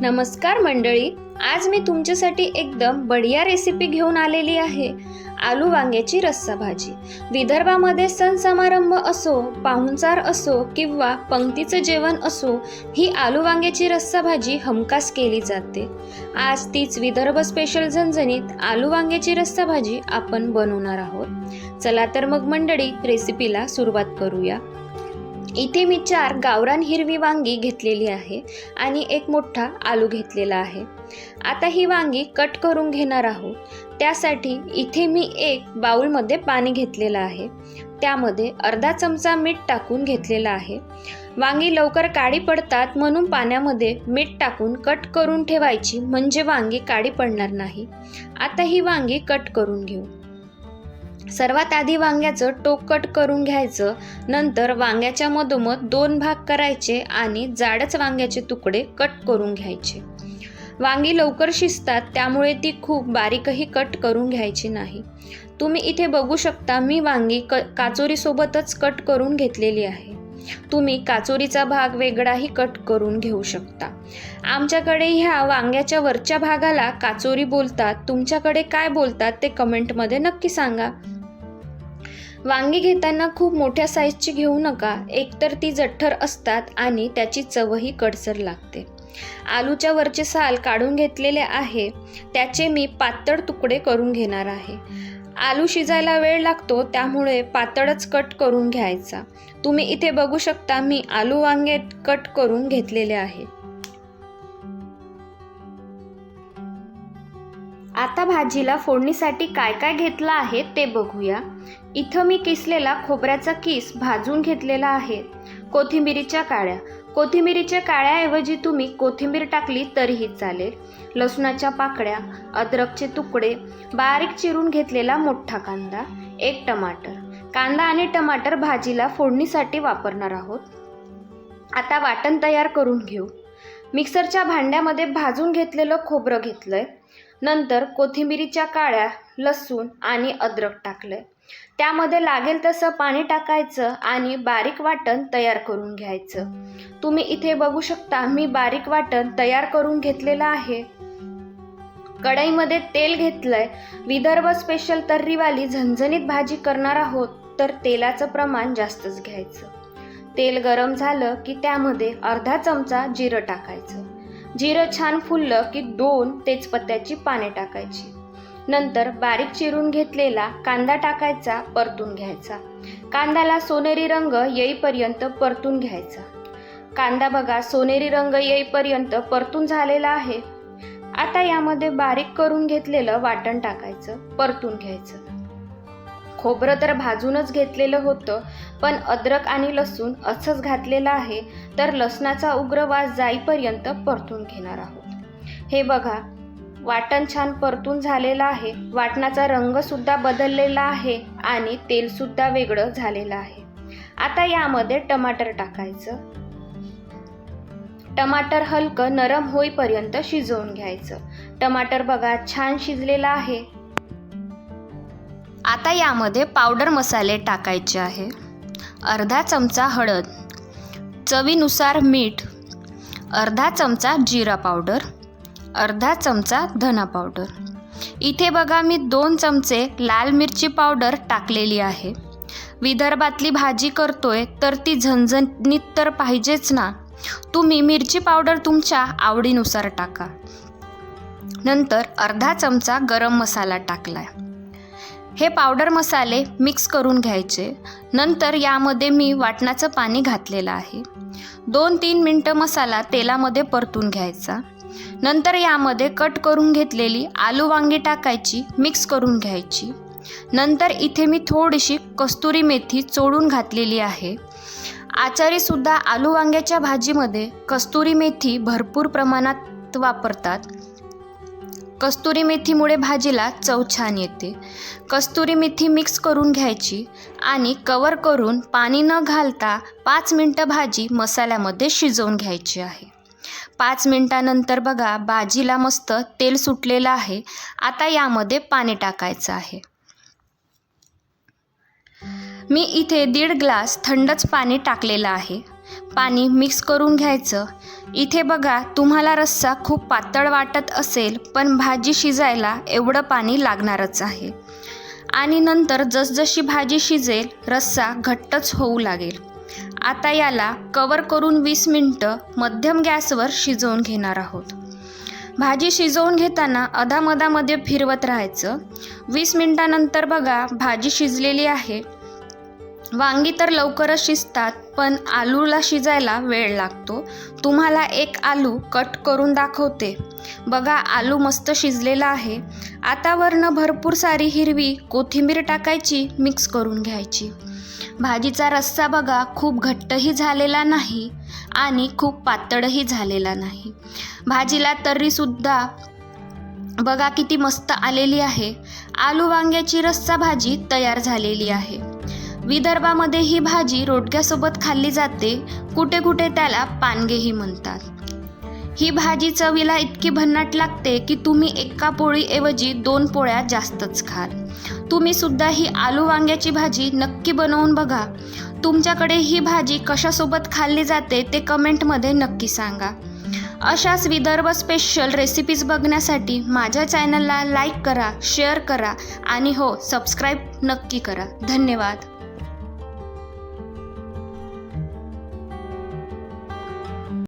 नमस्कार मंडळी आज मी तुमच्यासाठी एकदम बढिया रेसिपी घेऊन आलेली आहे. आलू वांग्याची रस्सा भाजी. विदर्भामध्ये सण समारंभ असो पाहुणचार असो किंवा पंक्तीचं जेवण असो ही आलू वांग्याची रस्सा भाजी हमखास केली जाते. आज तीच विदर्भ स्पेशल झणझणीत आलू वांग्याची रस्सा भाजी आपण बनवणार आहोत. चला तर मग मंडळी रेसिपीला सुरुवात करूया. इथे मी चार गावरान हिरवी वांगी घेतलेली आहे आणि एक मोठा आलू घेतलेला आहे. आता ही वांगी कट करून घेणार आहोत. त्यासाठी इथे मी एक बाऊलमध्ये पाणी घेतलेलं आहे. त्यामध्ये अर्धा चमचा मीठ टाकून घेतलेला आहे. वांगी लवकर काळी पडतात म्हणून पाण्यामध्ये मीठ टाकून कट करून ठेवायची म्हणजे वांगी काळी पडणार नाही. आता ही वांगी कट करून घेऊ. सर्वात आधी वांग्याचं टोक कट करून घ्यायचं नंतर वांग्याच्या मधोमध दोन भाग करायचे आणि जाडच वांग्याचे तुकडे कट करून घ्यायचे. वांगी लवकर शिजतात त्यामुळे ती खूप बारीकही कट करून घ्यायची नाही. तुम्ही इथे बघू शकता मी वांगी क काचोरीसोबतच कट करून घेतलेली आहे. तुम्ही काचोरीचा भाग वेगळाही कट करून घेऊ शकता. आमच्याकडे ह्या वांग्याच्या वरच्या भागाला काचोरी बोलतात. तुमच्याकडे काय बोलतात ते कमेंटमध्ये नक्की सांगा. वांगी घेताना खूप मोठ्या साईजची घेऊ नका. एकतर ती जठ्ठर असतात आणि त्याची चवही कडसर लागते. आलूच्या वरचे साल काढून घेतलेले आहे. त्याचे मी पातळ तुकडे करून घेणार आहे. आलू शिजायला वेळ लागतो त्यामुळे पातळच कट करून घ्यायचा. तुम्ही इथे बघू शकता मी आलू वांगे कट करून घेतलेले आहे. आता भाजीला फोडणीसाठी काय काय घेतलं आहे ते बघूया. इथं मी किसलेला खोबऱ्याचा किस भाजून घेतलेला आहे. कोथिंबिरीच्या काळ्या. कोथिंबिरीच्या काळ्याऐवजी तुम्ही कोथिंबीर टाकली तरीही चालेल. लसणाच्या पाकळ्या अद्रकचे तुकडे बारीक चिरून घेतलेला मोठा कांदा एक टमाटर. कांदा आणि टमाटर भाजीला फोडणीसाठी वापरणार आहोत. आता वाटण तयार करून घेऊ. मिक्सरच्या भांड्यामध्ये भाजून घेतलेलं खोबरं घेतलं आहे नंतर कोथिंबिरीच्या काळ्या लसूण आणि अद्रक टाकलं आहे त्यामध्ये लागेल तसं पाणी टाकायचं आणि बारीक वाटण तयार करून घ्यायचं. तुम्ही इथे बघू शकता मी बारीक वाटण तयार करून घेतलेलं आहे. कढईमध्ये तेल घेतलंय. विदर्भ स्पेशल तर्रीवाली झणझणीत भाजी करणार आहोत तर तेलाचं प्रमाण जास्तच घ्यायचं. तेल गरम झालं की त्यामध्ये अर्धा चमचा जिरं टाकायचं. जिरं छान फुललं की दोन तेजपत्त्याची पाने टाकायची. नंतर बारीक चिरून घेतलेला कांदा टाकायचा परतून घ्यायचा. कांद्याला सोनेरी रंग येईपर्यंत परतून घ्यायचा. कांदा बघा सोनेरी रंग येईपर्यंत परतून झालेला आहे. आता यामध्ये बारीक करून घेतलेलं वाटण टाकायचं परतून घ्यायचं. खोबरं तर भाजूनच घेतलेलं होतं पण अद्रक आणि लसूण असंच घातलेलं आहे तर लसणाचा उग्र वास जाईपर्यंत परतून घेणार आहोत. हे बघा वाटण छान परतून झालेलं आहे वाटणाचा रंगसुद्धा बदललेला आहे आणि तेलसुद्धा वेगळं झालेलं आहे. आता यामध्ये टमाटर टाकायचं. टमाटर हलकं नरम होईपर्यंत शिजवून घ्यायचं. टमाटर बघा छान शिजलेलं आहे. आता यामध्ये पावडर मसाले टाकायचे आहे. अर्धा चमचा हळद चवीनुसार मीठ अर्धा चमचा जिरा पावडर अर्धा चमचा धना पावडर. इथे बघा मी दोन चमचे लाल मिरची पावडर टाकलेली आहे. विदर्भातली भाजी करतोय तर ती झणझणीत तर पाहिजेच ना. तुम्ही मिरची पावडर तुमच्या आवडीनुसार टाका. नंतर अर्धा चमचा गरम मसाला टाकलाय. हे पावडर मसाले मिक्स करून घ्यायचे. नंतर यामध्ये मी वाटणाचं पाणी घातलेलं आहे. दोन तीन मिनटं मसाला तेलामध्ये परतून घ्यायचा. नंतर यामध्ये कट करून घेतलेली आलू वांगी टाकायची मिक्स करून घ्यायची. नंतर इथे मी थोडीशी कस्तुरी मेथी चोडून घातलेली आहे. आचारीसुद्धा आलू वांग्याच्या भाजीमध्ये कस्तुरी मेथी भरपूर प्रमाणात वापरतात. कस्तुरी मेथीमुळे भाजीला चव छान येते. कस्तुरी मेथी मिक्स करून घ्यायची आणि कवर करून पाणी न घालता पाच मिनटं भाजी मसाल्यामध्ये शिजवून घ्यायची आहे. पाच मिनटानंतर बघा भाजीला मस्त तेल सुटलेलं आहे. आता यामध्ये पाणी टाकायचं आहे. मी इथे दीड ग्लास थंडच पाणी टाकलेलं आहे. पाणी मिक्स करून घ्यायचं. इथे बघा तुम्हाला रस्सा खूप पातळ वाटत असेल पण भाजी शिजायला एवढं पाणी लागणारच आहे. आणि नंतर जसजशी भाजी शिजेल रस्सा घट्टच होऊ लागेल. आता याला कवर करून वीस मिनटं मध्यम गॅसवर शिजवून घेणार आहोत. भाजी शिजवून घेताना अधामधामध्ये फिरवत राहायचं. वीस मिनटानंतर बघा भाजी शिजलेली आहे. वांगी तर लवकरच शिजतात पण आलूला शिजायला वेळ लागतो. तुम्हाला एक आलू कट करून दाखवते. बघा आलू मस्त शिजलेला आहे. आता वरनं भरपूर सारी हिरवी कोथिंबीर टाकायची मिक्स करून घ्यायची. भाजीचा रस्सा बघा खूप घट्टही झालेला नाही आणि खूप पातळही झालेला नाही. भाजीला तर्रीसुद्धा बघा किती मस्त आलेली आहे. आलू वांग्याची रस्सा भाजी तयार झालेली आहे. विदर्भामध्ये ही भाजी रोटक्यासोबत खाल्ली जाते. कुठे कुठे त्याला पानगेही म्हणतात. ही भाजी चवीला इतकी भन्नाट लागते की तुम्ही एका पोळीऐवजी दोन पोळ्या जास्तच खाल. तुम्ही सुद्धा ही आलू वांग्याची भाजी नक्की बनवून बघा. तुमच्याकडे ही भाजी कशासोबत खाल्ली जाते ते कमेंटमध्ये नक्की सांगा. अशाच विदर्भ स्पेशल रेसिपीज बघण्यासाठी माझ्या चॅनलला लाईक करा शेअर करा आणि हो सबस्क्राईब नक्की करा. धन्यवाद.